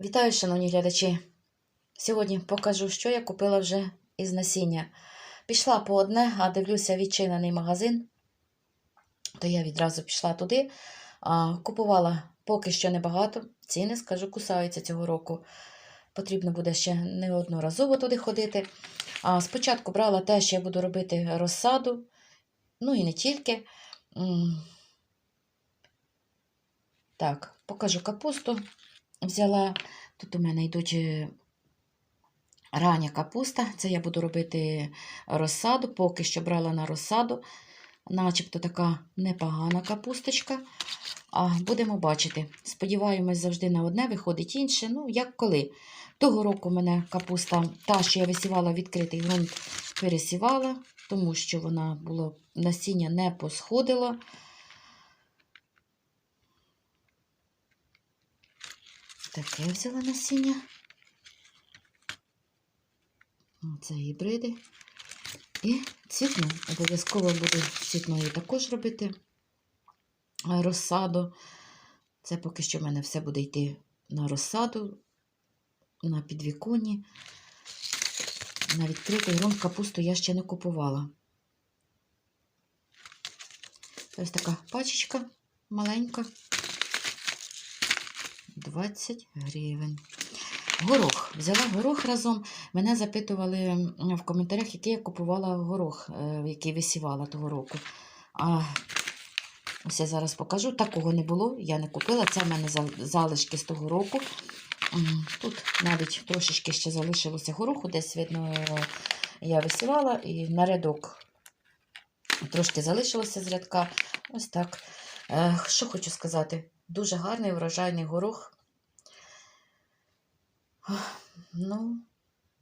Вітаю, шановні глядачі! Сьогодні покажу, що я купила вже із насіння. Пішла по одне, а дивлюся відчинений магазин, то я відразу пішла туди. Купувала поки що небагато. Ціни, скажу, кусаються цього року. Потрібно буде ще неодноразово туди ходити. Спочатку брала те, що я буду робити розсаду, ну і не тільки. Так, покажу капусту. Взяла. Тут у мене йдуть е, рання капуста. Це я буду робити розсаду. Поки що брала на розсаду. Начебто така непогана капусточка. А будемо бачити. Сподіваємось, завжди на одне виходить інше. Ну, як коли. Того року мене капуста, та, що я висівала відкритий ґрунт, пересівала, тому що вона було насіння не посходило. Таке взяла насіння. Це гібриди. І цвітну. Обов'язково буду цвітною також робити розсаду. Це поки що в мене все буде йти на розсаду, на підвіконні. На відкритий ґрунт капусту я ще не купувала. Ось така пачечка маленька. 20 гривень. Горох. Взяла горох разом. Мене запитували в коментарях, який я купувала горох, е, який висівала того року. А ось я зараз покажу. Такого не було, я не купила. Це в мене залишки з того року. Тут навіть трошечки ще залишилося гороху, десь, видно, я висівала і на рядок трошки залишилося з рядка. Ось так. Е, що хочу сказати? Дуже гарний врожайний горох. Ну,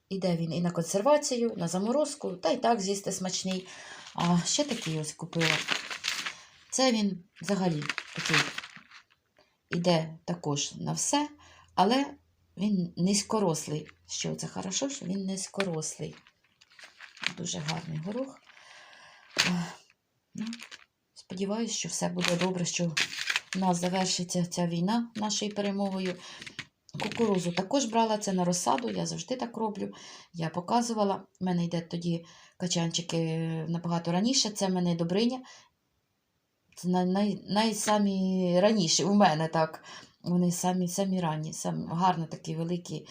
іде він і на консервацію, на заморозку, та й так з'їсти смачний. А ще такий ось купила. Це він взагалі такий іде також на все, але він низькорослий. Що це хорошо, що він низькорослий. Дуже гарний горох. Ну, Сподіваюсь, що все буде добре, що у нас завершиться ця війна нашою перемогою. Кукурузу також брала це на розсаду, я завжди так роблю. Я показувала. У мене йде тоді качанчики набагато раніше. Це в мене добриня. Це най, найсамі раніше у мене так. Вони самі самі ранні, самі, гарно такі великі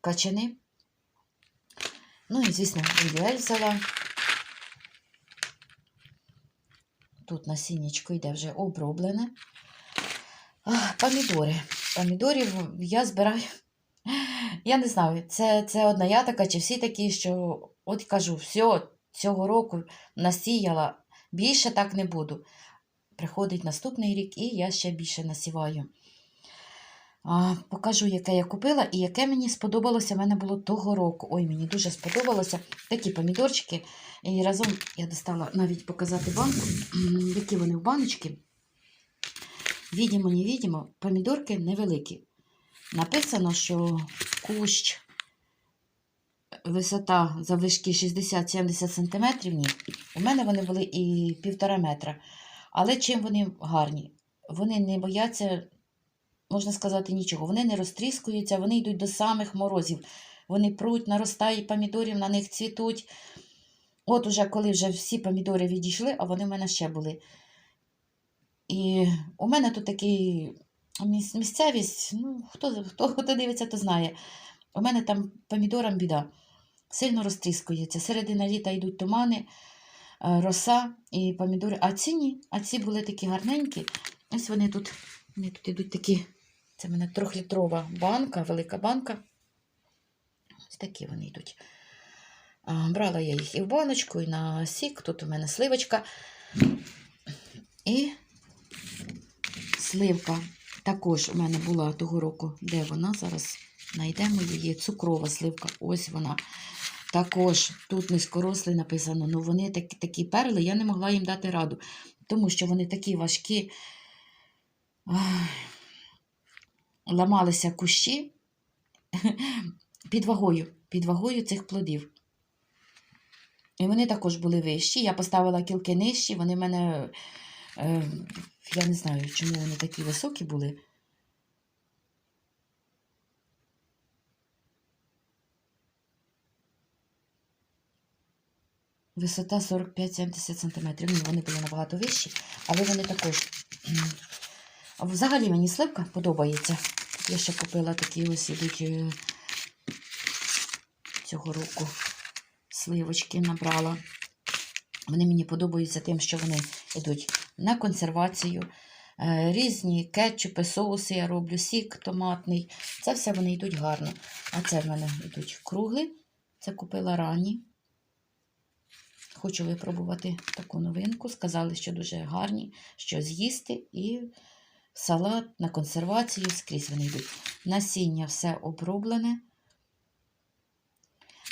качани. Ну і, звісно, індюель взяла. Тут насіннячко йде вже оброблене. Помідори. Помідорів я збираю. Я не знаю, це це одна я така, чи всі такі, що от кажу, все, цього року насіяла, більше так не буду. Приходить наступний рік, і я ще більше насіваю. А, Покажу, яке я купила і яке мені сподобалося в мене було того року. Ой, мені дуже сподобалося такі помідорчики. І разом я достала навіть показати банку, які вони в баночці. Відімо, не відімо, помідорки невеликі. Написано, що кущ висота завишки 60-70 см. Ні. У мене вони були і півтора метра. Але чим вони гарні? Вони не бояться, можна сказати, нічого. Вони не розтріскуються, вони йдуть до самих морозів. Вони пруть, наростають помідорів, на них цвітуть. От уже коли вже всі помідори відійшли, а вони в мене ще були. І у мене тут такий місцевість, ну, хто хто, хто дивиться, то знає. У мене там помідорам біда. Сильно розтріскується. Середина літа йдуть тумани, е, роса і помідори. А ці ні, а ці були такі гарненькі. Ось вони тут вони тут йдуть такі. Це в мене трьохлітрова банка, велика банка. Ось такі вони йдуть. Брала я їх і в баночку, і на сік. Тут у мене сливочка. І сливка також у мене була того року. Де вона? Зараз знайдемо її. Цукрова сливка. Ось вона. Також тут низькорослий написано, ну вони такі такі перли, я не могла їм дати раду, тому що вони такі важкі, ламалися кущі під вагою, під вагою цих плодів. І вони також були вищі. Я поставила кілки нижчі, вони в мене, е, я не знаю, чому вони такі високі були. Висота 45-70 см. Ну, вони були набагато вищі, але вони також. Взагалі мені слипка подобається. Я ще купила такі ось ідуть е, цього року сливочки набрала. Вони мені подобаються тим, що вони йдуть на консервацію. Е, Різні кетчупи, соуси я роблю, сік томатний. Це все вони йдуть гарно. А це в мене йдуть круглі. Це купила рані. Хочу випробувати таку новинку. Сказали, що дуже гарні, що з'їсти і салат на консервацію скрізь вони йдуть. Насіння все оброблене.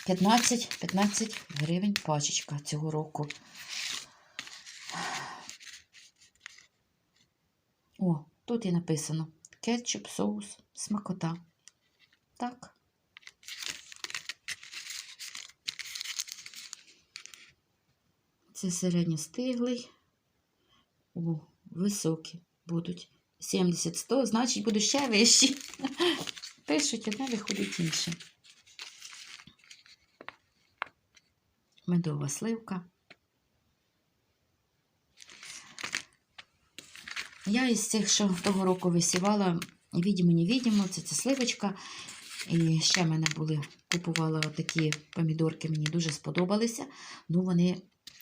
15, 15 гривень пачечка цього року. О, тут і написано кетчуп, соус, смакота. Так. Це середньостиглий. О, високі будуть. 70-100, значить, будуть ще вищі. Пишуть, одне виходить інше. Медова сливка. Я із цих, що того року висівала, відімо, не відімо, це ця сливочка. І ще в мене були, купувала такі помідорки, мені дуже сподобалися. Ну, вони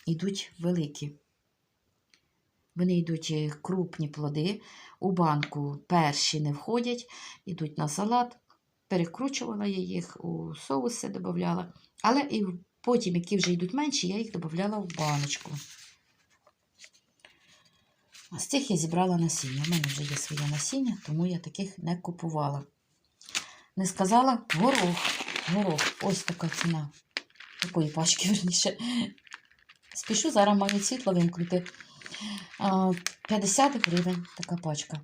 йдуть великі. Вони йдуть е, крупні плоди. У банку перші не входять, йдуть на салат. Перекручувала я їх, у соуси додавала. Але і потім, які вже йдуть менші, я їх додавала в баночку. А з цих я зібрала насіння. У мене вже є своє насіння, тому я таких не купувала. Не сказала горох. Горох. Ось така ціна. Такої пачки, верніше. Спішу, зараз маю світло вимкнути. 50 гривень така пачка.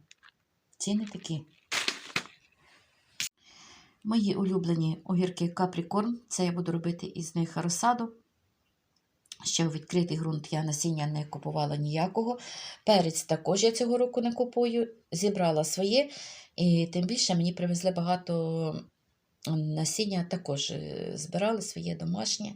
Ціни такі. Мої улюблені огірки каприкорн. Це я буду робити із них розсаду. Ще у відкритий ґрунт я насіння не купувала ніякого. Перець також я цього року не купую. Зібрала своє. І тим більше мені привезли багато насіння, також е, збирали своє домашнє.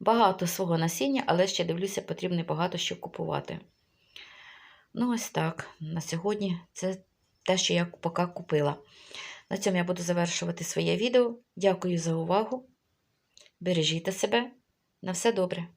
Багато свого насіння, але ще дивлюся, потрібно багато що купувати. Ну, ось так. На сьогодні це те, що я поки купила. На цьому я буду завершувати своє відео. Дякую за увагу. Бережіть себе. На все добре.